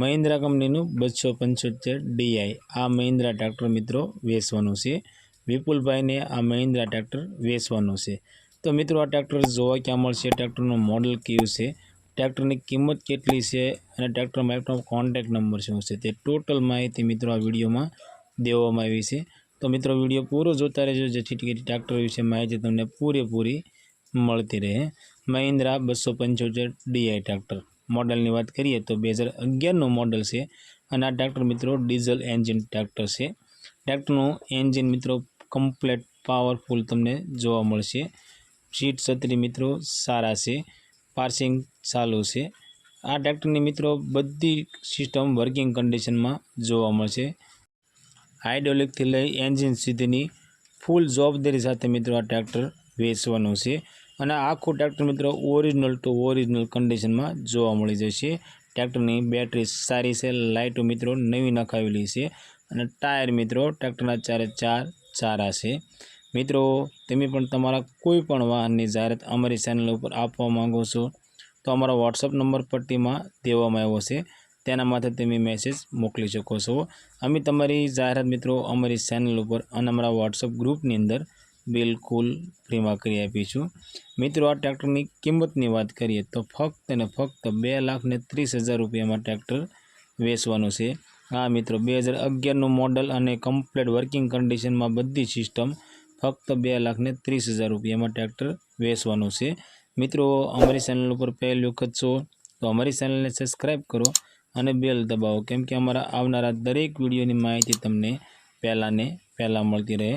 મહિન્દ્રા કંપનીનું બસો પંચોતેર ડીઆઈ આ મહિન્દ્રા ટ્રેક્ટર મિત્રો વેચવાનું છે. વિપુલભાઈને આ મહિન્દ્રા ટ્રેક્ટર વેચવાનું છે. તો મિત્રો આ ટ્રેક્ટર જોવા ક્યાં મળશે? ટ્રેક્ટરનું મોડલ કયું છે? ટ્રેક્ટરની કિંમત કેટલી છે? અને ટ્રેક્ટર માલિકનો કોન્ટેક્ટ નંબર શું છે? તે ટોટલ માહિતી મિત્રો આ વિડીયોમાં દેવામાં આવી છે. તો મિત્રો વીડિયો પૂરો જોતા રહેજો. જેથી કરી ટ્રેક્ટર વિશે માહિતી તમને પૂરેપૂરી મળતી રહે. મહિન્દ્રા બસો પંચોતેર ડીઆઈ ટ્રેક્ટર. મોડલની વાત કરીએ તો બે હજાર અગિયારનું મોડલ છે અને આ ટ્રેક્ટર મિત્રો ડીઝલ એન્જિન ટ્રેક્ટર છે. ટ્રેક્ટરનું એન્જિન મિત્રો કમ્પ્લેટ પાવરફુલ તમને જોવા મળશે. સીટ છત્રી મિત્રો સારા છે. પાર્સિંગ ચાલુ છે. આ ટ્રેક્ટરની મિત્રો બધી સિસ્ટમ વર્કિંગ કન્ડિશનમાં જોવા મળશે. હાઇડ્રોલિકથી લઈ એન્જિન સુધીની ફૂલ જવાબદારી સાથે મિત્રો આ ટ્રેક્ટર વેચવાનું છે. અને આખું ટ્રેક્ટર મિત્રો ઓરિજિનલ ટુ ઓરિજિનલ કન્ડિશનમાં જોવા મળી જશે ટ્રેક્ટરની બેટરી સારી છે લાઇટો મિત્રો નવી નખાવેલી છે અને ટાયર મિત્રો ટ્રેક્ટરના ચારે ચાર ચારા છે. મિત્રો, તમે પણ તમારા કોઈ પણ વાહનની જાહેરાત અમારી ચેનલ ઉપર આપવા માંગો છો, તો અમારો વોટ્સઅપ નંબર પટ્ટીમાં દેવામાં આવ્યો છે. તેના માથે તમે મેસેજ મોકલી શકો છો. અમે તમારી જાહેરાત મિત્રો અમારી ચેનલ ઉપર અને અમારા વોટ્સઅપ ગ્રુપની અંદર બિલકુલ ફ્રીમાં કરી આપીશું મિત્રો, આ ટ્રેક્ટરની કિંમતની વાત કરીએ તો ફક્ત ને ફક્ત બે લાખ ને ત્રીસ હજાર રૂપિયામાં ટ્રેક્ટર વેચવાનું છે. હા, મિત્રો, બે હજાર અગિયારનું મોડલ અને કમ્પ્લેટ વર્કિંગ કન્ડિશનમાં બધી સિસ્ટમ ફક્ત બે લાખ ને ત્રીસ હજાર રૂપિયામાં ટ્રેક્ટર વેચવાનું છે. મિત્રો, અમારી ચેનલ ઉપર પહેલી વખત છો તો અમારી ચેનલને સબસ્ક્રાઈબ કરો અને બેલ દબાવો, કેમ કે અમારા આવનારા દરેક વિડીયોની માહિતી તમને પહેલાંને પહેલાં મળતી રહે.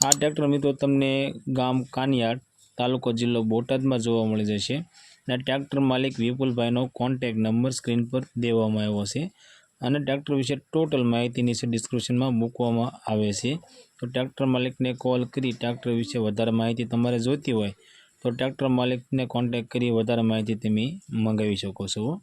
આ ટ્રેક્ટર મિત્રો તમને ગામ કાનિયાડ તાલુકો જિલ્લો બોટાદમાં જોવા મળી જશે. અને ટ્રેક્ટર માલિક વિપુલભાઈનો કોન્ટેક નંબર સ્ક્રીન પર દેવામાં આવ્યો છે. અને ટ્રેક્ટર વિશે ટોટલ માહિતી નીચે ડિસ્ક્રિપ્શનમાં મૂકવામાં આવે છે. તો ટ્રેક્ટર માલિકને કોલ કરી ટ્રેક્ટર વિશે વધારે માહિતી તમારે જોઈતી હોય તો ટ્રેક્ટર માલિકને કોન્ટેક કરી વધારે માહિતી તમે મંગાવી શકો છો.